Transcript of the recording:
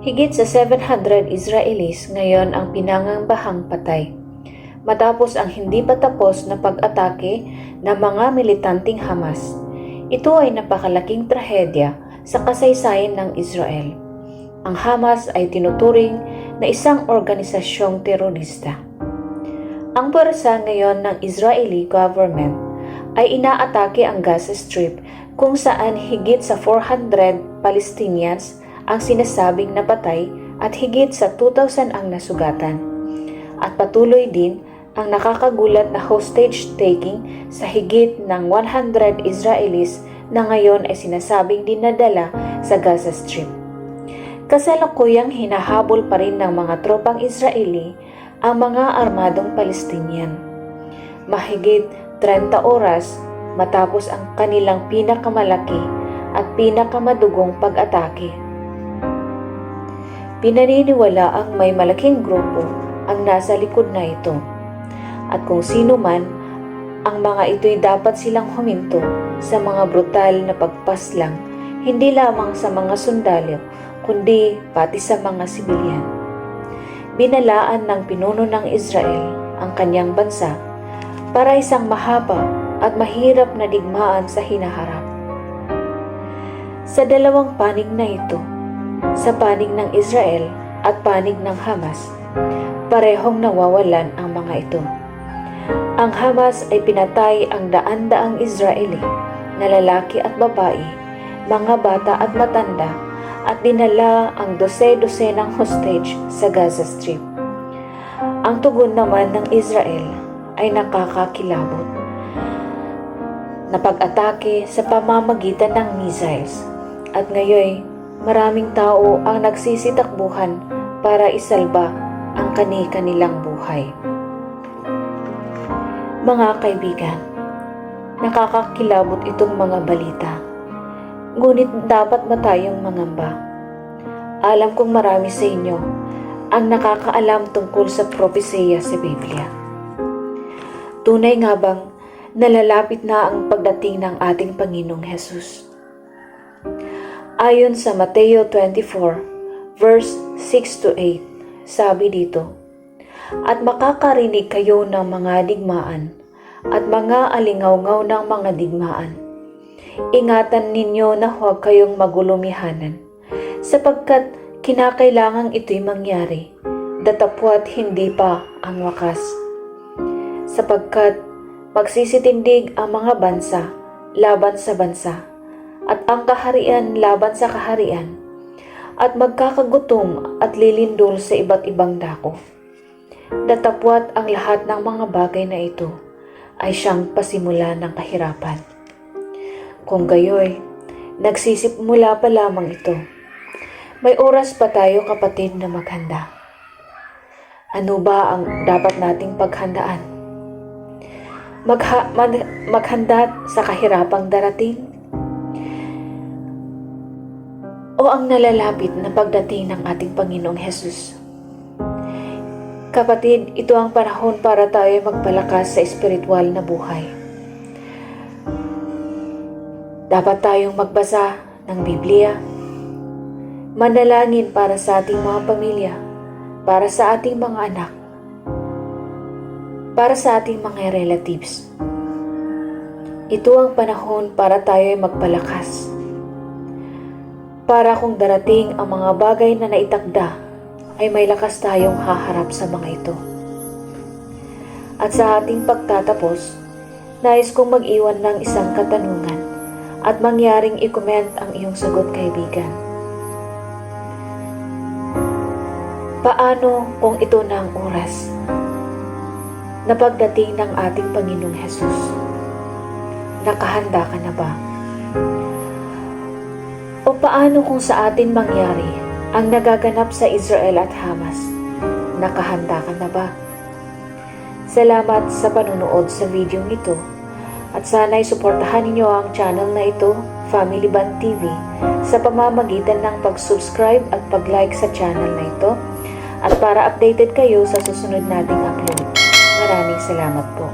Higit sa 700 Israelis ngayon ang pinangangambahang patay. Matapos ang hindi pa tapos na pag-atake ng mga militanteng Hamas. Ito ay napakalaking trahedya sa kasaysayan ng Israel. Ang Hamas ay tinuturing na isang organisasyong terorista. Ang pwersa ngayon ng Israeli government ay inaatake ang Gaza Strip kung saan higit sa 400 Palestinians ang sinasabing napatay at higit sa 2,000 ang nasugatan. At patuloy din ang nakakagulat na hostage taking sa higit ng 100 Israelis na ngayon ay sinasabing dinadala sa Gaza Strip. Kasalukuyang hinahabol pa rin ng mga tropang Israeli ang mga armadong Palestinian. Mahigit 30 oras matapos ang kanilang pinakamalaki at pinakamadugong pag-atake. Pinaniniwala ang may malaking grupo ang nasa likod na ito. At kung sino man, ang mga ito'y dapat silang huminto sa mga brutal na pagpaslang, hindi lamang sa mga sundalo, kundi pati sa mga sibilyan. Binalaan ng pinuno ng Israel ang kanyang bansa para isang mahaba at mahirap na digmaan sa hinaharap. Sa dalawang panig na ito, sa panig ng Israel at panig ng Hamas, parehong nawawalan ang mga ito. Ang Hamas ay pinatay ang daan-daang Israeli na lalaki at babae, mga bata at matanda at dinala ang dose-dose ng hostage sa Gaza Strip. Ang tugon naman ng Israel ay nakakakilabot na pag-atake sa pamamagitan ng missiles at ngayon maraming tao ang nagsisitakbuhan para isalba ang kani-kanilang buhay. Mga kaibigan, nakakakilabot itong mga balita. Ngunit dapat ba tayong mangamba? Alam kong marami sa inyo ang nakakaalam tungkol sa propesiya sa Biblia. Tunay nga bang nalalapit na ang pagdating ng ating Panginoong Hesus? Ayon sa Mateo 24, verse 6 to 8, sabi dito, At makakarinig kayo ng mga digmaan at mga alingaw-ngaw ng mga digmaan. Ingatan ninyo na huwag kayong magulumihanan, sapagkat kinakailangang ito'y mangyari, datapwat hindi pa ang wakas. Sapagkat magsisitindig ang mga bansa laban sa bansa, at ang kaharian laban sa kaharian, at magkakagutom at lilindol sa iba't ibang dako. Datapwat ang lahat ng mga bagay na ito ay siyang pasimula ng kahirapan. Kung gayoy, nagsisimula pa lamang ito. May oras pa tayo kapatid na maghanda. Ano ba ang dapat nating paghandaan? Magha, mag, maghanda sa kahirapang darating? O ang nalalapit na pagdating ng ating Panginoong Hesus? Kapatid, ito ang panahon para tayo magpalakas sa espiritual na buhay. Dapat tayong magbasa ng Biblia, manalangin para sa ating mga pamilya, para sa ating mga anak, para sa ating mga relatives. Ito ang panahon para tayo ay magpalakas. Para kung darating ang mga bagay na naitakda, ay may lakas tayong haharap sa mga ito. At sa ating pagtatapos, nais kong mag-iwan ng isang katanungan at mangyaring i-comment ang iyong sagot kaibigan. Paano kung ito na ang oras na pagdating ng ating Panginoong Hesus? Nakahanda ka na ba? Paano kung sa atin mangyari ang nagaganap sa Israel at Hamas? Nakahanda ka na ba? Salamat sa panunood sa video ito at sana'y suportahan ninyo ang channel na ito, Family Band TV, sa pamamagitan ng pag-subscribe at pag-like sa channel na ito at para updated kayo sa susunod nating upload. Maraming salamat po.